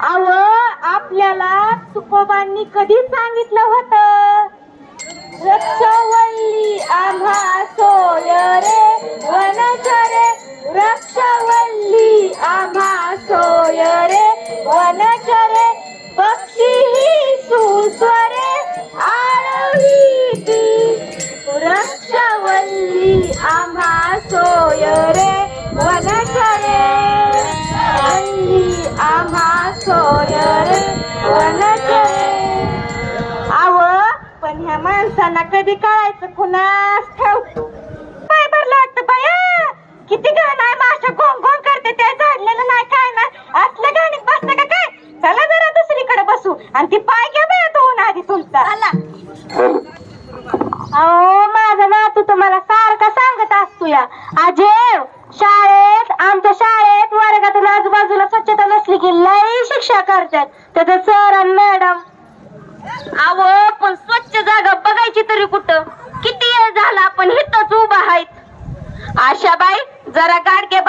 अव आपल्याला तुकोबांनी कधी सांगितलं होतं? रक्षवल्ली आम्हा सोय रे वनचरे रक्षवल्ली आम्हा सोय रे वनचरे माणसांना कधी कळायचं कुणास ठाव पाय भरलं वाटतं बाया. किती घाण आहे माशा गोंग गोंग करते त्या झाडलेलं नाही काय नाही. असलं गाणीत बसतं का काय? चला जरा दुसरीकडे बसू. आणि ती पाय घ्या बाया धुवून आधी तुमचा. अहो माझा नातू तुम्हाला सारखा सांगत असतो या. अजय शाळेत आमच्या शाळेत वर्गातून आजूबाजूला स्वच्छता नसली की लई शिक्षा करतात. त्याचं सर आणि मॅडम. अव आपण हिथंच उभा आहेत. आशाबाई जरा गाडगे